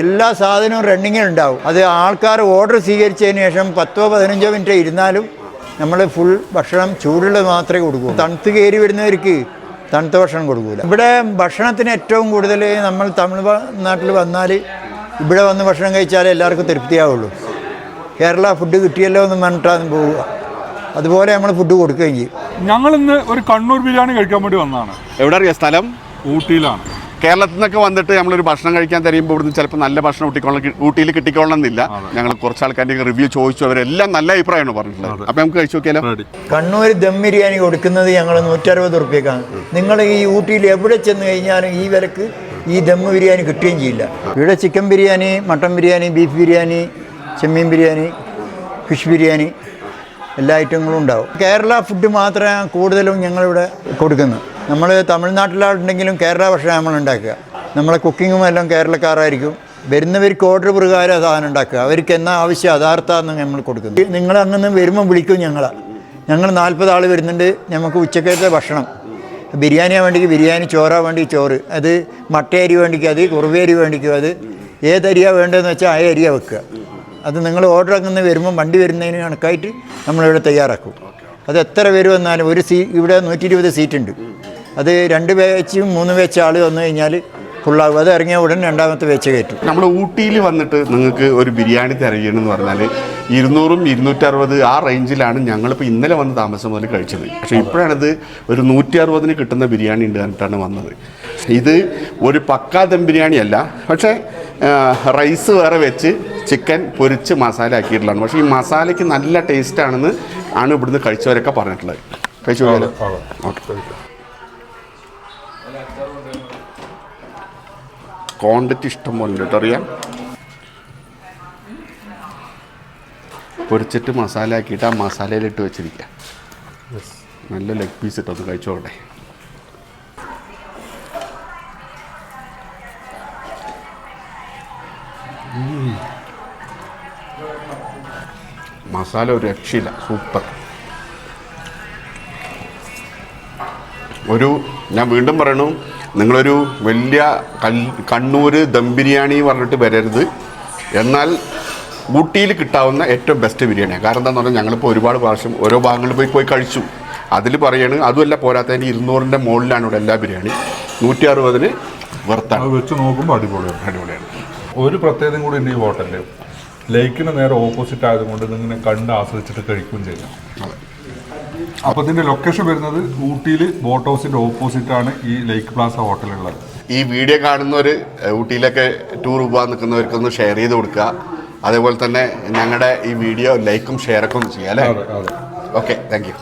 എല്ലാ സാധനവും റണ്ണിങ്ങിൽ ഉണ്ടാവും. അത് ആൾക്കാർ ഓർഡർ സ്വീകരിച്ചതിന് ശേഷം പത്തോ പതിനഞ്ചോ മിനിറ്റ് ഇരുന്നാലും നമ്മൾ ഫുൾ ഭക്ഷണം ചൂടുള്ളത് മാത്രമേ കൊടുക്കൂ. തണുത്ത് കയറി വരുന്നവർക്ക് തണുത്ത ഭക്ഷണം കൊടുക്കൂല. ഇവിടെ ഭക്ഷണത്തിന് ഏറ്റവും കൂടുതൽ നമ്മൾ തമിഴ്നാട്ടിൽ വന്നാൽ ഇവിടെ വന്ന് ഭക്ഷണം കഴിച്ചാലേ എല്ലാവർക്കും തൃപ്തിയാവുള്ളൂ. കേരള ഫുഡ് കിട്ടിയല്ലോ എന്ന് പറഞ്ഞിട്ടാണ് പോവുക. അതുപോലെ നമ്മൾ ഫുഡ് കൊടുക്കുകയും ചെയ്യും. ഞങ്ങൾ ഇന്ന് ഒരു കണ്ണൂർ ബിരിയാണി കഴിക്കാൻ വേണ്ടി വന്നതാണ്. എവിടെ അറിയാം സ്ഥലം? ഊട്ടിയിലാണ്. കേരളത്തിൽ നിന്നൊക്കെ വന്നിട്ട് നമ്മളൊരു ഭക്ഷണം കഴിക്കാൻ തരുമ്പോൾ ഇവിടുന്ന് ചിലപ്പോൾ നല്ല ഭക്ഷണം കിട്ടിക്കൊള്ളണം ഊട്ടിയിൽ കിട്ടിക്കോളണമെന്നില്ല ഞങ്ങൾ കുറച്ച് ആൾക്കാരുടെ റിവ്യൂ ചോദിച്ചു. അവരെല്ലാം നല്ല അഭിപ്രായമാണ് പറഞ്ഞിട്ടുള്ളത്. അപ്പം നമുക്ക് കഴിച്ചു നോക്കിയാലോ? കണ്ണൂർ ദം ബിരിയാണി കൊടുക്കുന്നത് ഞങ്ങൾ നൂറ്ററുപത് റുപ്യക്കാണ്. നിങ്ങൾ ഈ ഊട്ടിയിൽ എവിടെ ചെന്ന് കഴിഞ്ഞാലും ഈ വിലക്ക് ഈ ദം ബിരിയാണി കിട്ടുകയും ചെയ്യില്ല. ഇവിടെ chicken biryani mutton biryani beef biryani ചെമ്മീൻ ബിരിയാണി ഫിഷ് ബിരിയാണി എല്ലാ ഐറ്റങ്ങളും ഉണ്ടാവും. കേരള ഫുഡ് മാത്രമേ കൂടുതലും ഞങ്ങളിവിടെ കൊടുക്കുന്നത്. നമ്മൾ തമിഴ്നാട്ടിലുണ്ടെങ്കിലും കേരള ഭക്ഷണം നമ്മൾ ഉണ്ടാക്കുക. നമ്മളെ കുക്കിങ്ങും എല്ലാം കേരളക്കാരായിരിക്കും. വരുന്നവർക്ക് ഓർഡർ പ്രകാരം സാധനം ഉണ്ടാക്കുക. അവർക്ക് എന്നാ ആവശ്യം അതാർത്ഥാന്ന് നമ്മൾ കൊടുക്കുന്നത് നിങ്ങൾ അങ്ങനെ വരുമ്പോൾ വിളിക്കും ഞങ്ങളെ. ഞങ്ങൾ നാൽപ്പത് ആൾ വരുന്നുണ്ട്. നമുക്ക് ഉച്ചക്കത്തെ ഭക്ഷണം. ബിരിയാണിയാ വേണ്ടിക്ക് ബിരിയാണി ചോറാ വേണ്ടി ചോറ്. അത് മട്ടയരി വേണ്ടിക്ക് അത് കുറുവേരി വേണ്ടിക്കും അത്. ഏതരിയാണ് വേണ്ടതെന്ന് വെച്ചാൽ ആ അരിയ വെക്കുക. അത് നിങ്ങൾ ഓർഡർ അങ്ങനെ വരുമ്പോൾ വണ്ടി വരുന്നതിന് കണക്കായിട്ട് നമ്മളിവിടെ തയ്യാറാക്കും. അത് എത്ര പേര് വന്നാലും ഒരു സീ ഇവിടെ നൂറ്റി ഇരുപത് സീറ്റ് ഉണ്ട് അത് രണ്ട് വേച്ചും മൂന്ന് വേച്ച് ആൾ വന്നു കഴിഞ്ഞാൽ ഫുള്ളാകും അത് ഇറങ്ങിയ ഉടൻ രണ്ടാമത്തെ വെച്ച് കയറ്റും. നമ്മൾ ഊട്ടിയിൽ വന്നിട്ട് നിങ്ങൾക്ക് ഒരു ബിരിയാണി തിരയണമെന്ന് പറഞ്ഞാൽ ഇരുന്നൂറും ഇരുന്നൂറ്ററുപത് ആ റേഞ്ചിലാണ് ഞങ്ങളിപ്പോൾ ഇന്നലെ വന്ന് താമസം മുതൽ കഴിച്ചത്. പക്ഷേ ഇപ്പോഴാണിത് ഒരു നൂറ്റി അറുപതിന് കിട്ടുന്ന ബിരിയാണി ഉണ്ട് പറഞ്ഞിട്ടാണ് വന്നത്. ഇത് ഒരു പക്കാ ദം ബിരിയാണി അല്ല പക്ഷേ റൈസ് വേറെ വെച്ച് ചിക്കൻ പൊരിച്ച് മസാല ആക്കിയിട്ടുള്ളതാണ്. പക്ഷേ ഈ മസാലയ്ക്ക് നല്ല ടേസ്റ്റാണെന്ന് ആണ് ഇവിടുന്ന് കഴിച്ചവരൊക്കെ പറഞ്ഞിട്ടുള്ളത്. കഴിച്ചു ഓക്കെ. ക്വാണ്ടിറ്റി ഇഷ്ടം പോലെ ഉണ്ട്. കേട്ടോ അറിയാം പൊരിച്ചിട്ട് മസാല ആക്കിയിട്ട് ആ മസാലയിലിട്ട് വെച്ചിരിക്കുക നല്ല ലെഗ് പീസ് ഇട്ടൊന്ന് കഴിച്ചോട്ടെ. മസാല ഒരു രക്ഷയില്ല. സൂപ്പർ. ഒരു ഞാൻ വീണ്ടും പറയണു. നിങ്ങളൊരു വലിയ കണ്ണൂർ ദം ബിരിയാണി പറഞ്ഞിട്ട് വരരുത്. എന്നാൽ ഊട്ടിയിൽ കിട്ടാവുന്ന ഏറ്റവും ബെസ്റ്റ് ബിരിയാണിയാണ് കാരണം എന്താണെന്ന് പറഞ്ഞാൽ ഞങ്ങളിപ്പോൾ ഒരുപാട് പ്രാവശ്യം ഓരോ ഭാഗങ്ങളിൽ പോയി പോയി കഴിച്ചു. അതിൽ പറയാണ് അതുമല്ല പോരാത്തതിന് ഇരുന്നൂറിന്റെ മുകളിലാണ് ഇവിടെ എല്ലാ ബിരിയാണി. നൂറ്റി അറുപതിന് വെർത്താണ്. അത് വെച്ച് നോക്കുമ്പോൾ അടിപൊളിയാണ് അടിപൊളിയാണ്. ഒരു പ്രത്യേകതയും കൂടി ഉണ്ട് ഈ ഹോട്ടലിൽ ലേക്കിന് നേരെ ഓപ്പോസിറ്റ് ആയതുകൊണ്ട് നിങ്ങൾ കണ്ട് ആസ്വദിച്ചിട്ട് കഴിക്കുകയും ചെയ്യാം. അപ്പോൾ ഇതിന്റെ ലൊക്കേഷൻ വരുന്നത് ഊട്ടിയിൽ ബോട്ട് ഹൗസിന്റെ ഓപ്പോസിറ്റ് ആണ് ഈ ലേക്ക് പ്ലാസ ഹോട്ടൽ ഉള്ളത്. ഈ വീഡിയോ കാണുന്നവർ ഊട്ടിയിലൊക്കെ ടൂർ പോകാൻ നിൽക്കുന്നവർക്കൊന്ന് ഷെയർ ചെയ്ത് കൊടുക്കുക. അതേപോലെ തന്നെ ഞങ്ങളുടെ ഈ വീഡിയോ ലൈക്കും ഷെയറൊക്കെ ഒന്ന് ചെയ്യാം അല്ലേ? Okay thank you